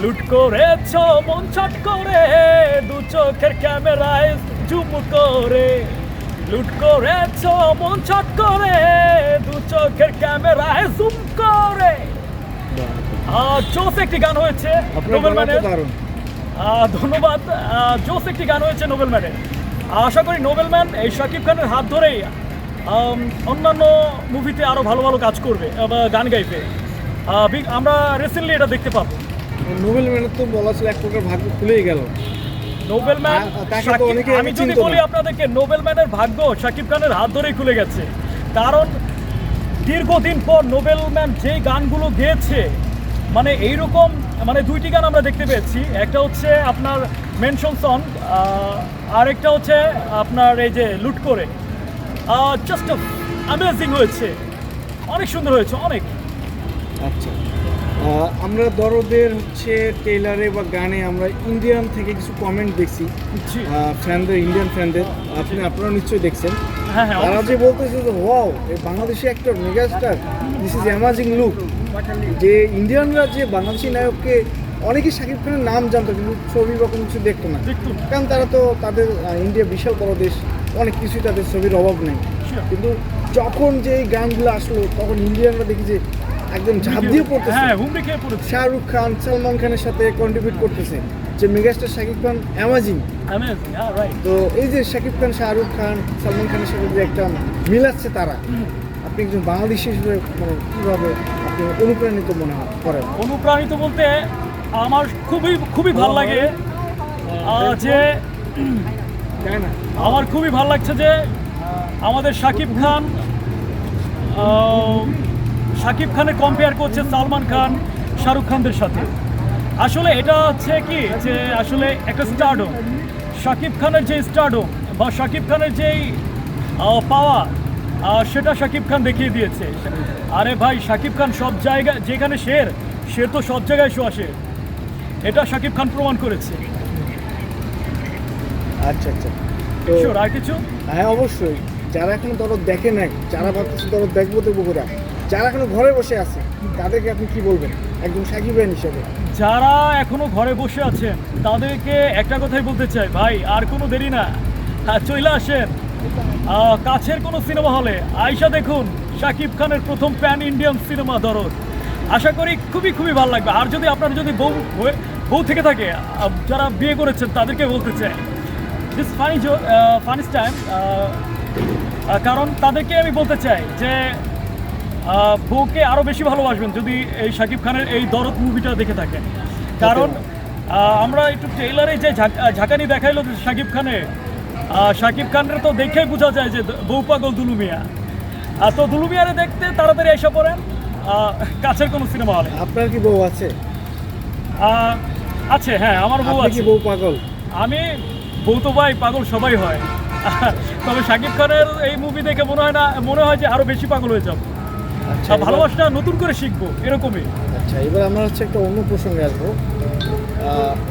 লুট করেছ মন ছট করে। দু চোখের ক্যামেরায় জুম করে। লুট করেছ মন ছট করে। দু চোখের ক্যামেরায় জুম করে। জোস একটি গান হয়েছে নোবেল ম্যানের। ধন্যবাদ। জোস একটি গান হয়েছে নোবেল ম্যানের। আশা করি নোবেল ম্যান এই শাকিব খানের হাত ধরেই অন্যান্য মুভিতে আরও ভালো ভালো কাজ করবে বা গান গাইবে। আমরা রিসেন্টলি এটা দেখতে পাবো। নোবেল ম্যানের তো বলা ছিল এক প্রকার ভাগ্য খুলেই গেল। নোবেল ম্যান আমি যদি বলি আপনাদেরকে নোবেল ম্যানের ভাগ্য শাকিব খানের হাত ধরেই খুলে গেছে। কারণ দীর্ঘদিন পর নোবেল ম্যান যেই গানগুলো গেয়েছে মানে এইরকম মানে দুইটি গান আমরা দেখতে পেয়েছি। একটা হচ্ছে আপনার মেনশন সং আর একটা হচ্ছে আপনার এই যে লুট করে। জাস্ট অ্যামেজিং হয়েছে। অনেক সুন্দর হয়েছে অনেক। আচ্ছা। আমরা দরদের হচ্ছে টেইলারে বা গানে আমরা ইন্ডিয়ান থেকে কিছু কমেন্ট দেখছি। ফ্যানদের ইন্ডিয়ান ফ্যানদের আপনি আপনারা নিশ্চয়ই দেখছেন। হ্যাঁ হ্যাঁ তারা যে বলতেছে যে ওয়াও এই Bangladeshi actor megastar this is amazing look যে ইন্ডিয়ানরা যে বাংলাদেশি নায়ককে অনেকেই শাকিব খানের নাম জানতো কিন্তু ছবি বা কোনো কিছু দেখতো না। কারণ তারা তো তাদের ইন্ডিয়া বিশাল বড় দেশ অনেক কিছুই তাদের ছবির অভাব নেই। কিন্তু যখন যে এই গানগুলো আসলো তখন ইন্ডিয়ানরা দেখি যে একদম ঝাঁপ দিয়ে পড়তেছে। হ্যাঁ হুমড়ি খেয়ে পড়েছে। শাহরুখ খান সালমান খানের সাথে কন্ট্রিবিউট করতেছে। যে মেগাস্টার শাকিব খান অ্যামাজিং হ্যাঁ তো এই যে শাকিব খান শাহরুখ খান সালমান খানের সাথে যে একটা মিলাচ্ছে তারা আপনি একজন বাংলাদেশি হিসেবে মানে কীভাবে আপনি অনুপ্রাণিত মনে হয় করেন? অনুপ্রাণিত বলতে আমার খুবই খুবই ভালো লাগে আহ, যে আমার খুবই ভালো লাগছে যে আমাদের শাকিব খান শাকিব খানের কম্পেয়ার করছে সালমান খান শাহরুখ খানদের সাথে। আসলে এটা হচ্ছে কি যে আসলে একটা স্টারডম শাকিব খানের যে স্টারডম বা শাকিব খানের যেই পাওয়া সেটা শাকিব খান দেখিয়ে দিয়েছে। আরে ভাই শাকিব খান সব জায়গায় যেখানে শের সে তো সব জায়গায় শো আসে। এটা শাকিব খান প্রমাণ করেছে। আচ্ছা আচ্ছা। আর কিছু? হ্যাঁ অবশ্যই। যারা এখনও দরদ দেখে নাই, যারা ভাবতেছে দরদ দেখব দেখব করে যারা এখনও ঘরে বসে আছে, তাদেরকে আপনি কি বলবেন? একজন সাকিব ভাই হিসেবে। যারা এখনও ঘরে বসে আছেন, তাদেরকে একটা কথাই বলতে চাই, ভাই, আর কোনো দেরি না। হ্যাঁ চলে আসেন। কাছের কোনো সিনেমা হলে আয়সা দেখুন শাকিব খানের প্রথম প্যান ইন্ডিয়ান সিনেমা দরদ। আশা করি খুবই খুবই ভালো লাগবে। আর যদি আপনার যদি বউ বউ থেকে থাকে যারা বিয়ে করেছেন, তাদেরকে বলতে চাই। দিস ফানি ফানিস টাইম কারণ তাদেরকে আমি বলতে চাই যে বউকে আরও বেশি ভালোবাসবেন যদি এই শাকিব খানের এই দরদ মুভিটা দেখে থাকেন। কারণ আমরা একটু ট্রেলারে যে ঝাঁকানি দেখাইলো যে শাকিব খানের শাকিব খানের তো দেখেই বোঝা যায় যে বউ পাগল দুলুমিয়া আহ, তো দুলুমিয়ারে দেখতে তাড়াতাড়ি এসে পড়েন আহ, কাছের কোনো সিনেমা হলে আপনার কি বউ আছে? আছে হ্যাঁ আমার বউ আছে। বউ পাগল? আমি বউ তো ভাই পাগল সবাই হয়। তবে শাকিব খানের এই মুভি দেখে মনে হয় না মনে হয় যে আরও বেশি পাগল হয়ে যাব। আচ্ছা ভালোবাসাটা নতুন করে শিখব এরকমই। আচ্ছা এবার আমরা হচ্ছে একটা অন্য প্রসঙ্গে আসব।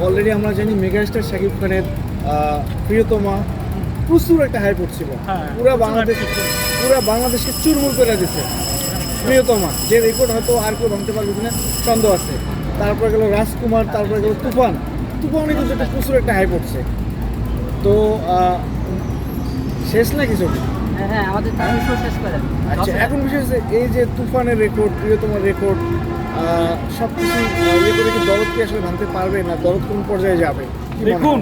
অলরেডি আমরা জানি মেগাস্টার শাকিব খানের আহ, প্রিয়তমা প্রচুর একটা হাই পড়ছিল হ্যাঁ, পুরা বাংলাদেশ। পুরা বাংলাদেশকে চুরমুর করে দিচ্ছে প্রিয়তমা যে রেকর্ড হয়তো আর কেউ ভাঙতে পারবে কিনা সন্দেহ আছে। তারপরে গেল রাজকুমার তারপরে গেল তুফান। তুফানে কিন্তু একটা প্রচুর একটা হাই পড়ছে তো আহ, শেষ না কিছু? হ্যাঁ হ্যাঁ আমাদের শো শেষ করেন আচ্ছা এখন বিষয় হচ্ছে এই যে তুফানের রেকর্ড প্রিয়তমার রেকর্ড সব কিছু ইয়ে করে কি দরদ কি আসলে ভাঙতে পারবে না? দরদ কোন পর্যায়ে যাবে? দেখুন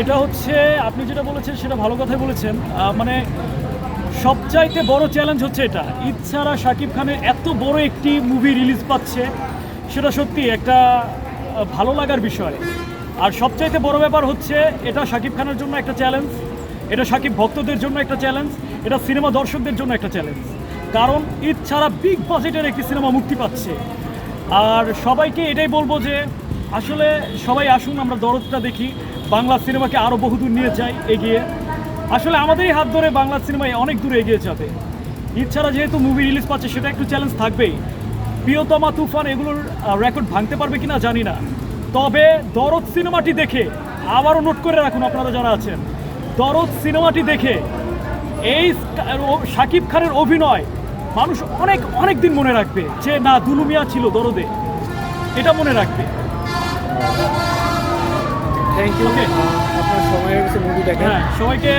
এটা হচ্ছে আপনি যেটা বলেছেন সেটা ভালো কথাই বলেছেন। মানে সবচাইতে বড় চ্যালেঞ্জ হচ্ছে এটা। ছাড়া শাকিব খানের এত বড় একটি মুভি রিলিজ পাচ্ছে সেটা সত্যি একটা ভালো লাগার বিষয়। আর সবচাইতে বড় ব্যাপার হচ্ছে এটা শাকিব খানের জন্য একটা চ্যালেঞ্জ এটা সাকিব ভক্তদের জন্য একটা চ্যালেঞ্জ এটা সিনেমা দর্শকদের জন্য একটা চ্যালেঞ্জ কারণ ঈদ ছাড়া বিগ বাজেটের একটি সিনেমা মুক্তি পাচ্ছে। আর সবাইকে এটাই বলব যে, আসলে সবাই আসুন, আমরা দরদটা দেখি। বাংলা সিনেমাকে আরও বহুদূর নিয়ে যাই, এগিয়ে। আসলে আমাদেরই হাত ধরে বাংলা সিনেমায় অনেক দূরে এগিয়ে যাবে। ঈদ ছাড়া যেহেতু মুভি রিলিজ পাচ্ছে, সেটা একটু চ্যালেঞ্জ থাকবেই। প্রিয়তমা তুফান এগুলোর রেকর্ড ভাঙতে পারবে কিনা জানি না। তবে দরদ সিনেমাটি দেখে আবারও নোট করে রাখুন আপনারা যারা আছেন। দরদ সিনেমাটি দেখে এই শাকিব খানের অভিনয় মানুষ অনেক অনেক দিন মনে রাখবে যে না দুলুমিয়া ছিল দরদে। এটা মনে রাখবে। থ্যাংক ইউ আপনার সময় মুভি দেখেন। হ্যাঁ সবাইকে